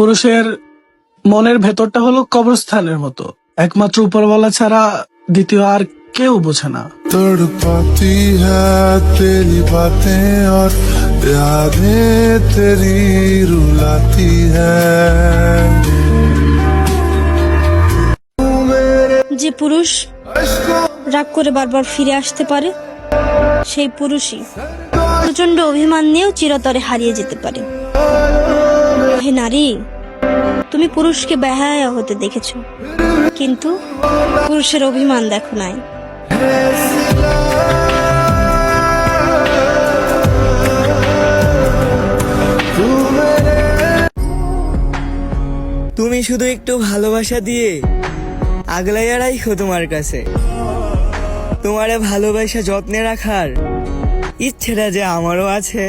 পুরুষের মনের ভেতরটা হলো কবরস্থানের মতো। একমাত্র উপরওয়ালা ছাড়া দ্বিতীয় আর কেউ বোঝে না। তেরি যে পুরুষ রাগ করে বারবার ফিরে আসতে পারে সেই পুরুষই প্রচণ্ড অভিমান নিয়েও চিরতরে হারিয়ে যেতে পারে। হে নারী, তুমি পুরুষকে বেহায়া হতে দেখেছ, কিন্তু পুরুষের অভিমান দেখো নাই। তুমি শুধু একটু ভালোবাসা দিয়ে আগলাইয়া রাখো তোমার কাছে। তোমারে ভালোবাসা যত্নে রাখার ইচ্ছেটা যে আমারও আছে।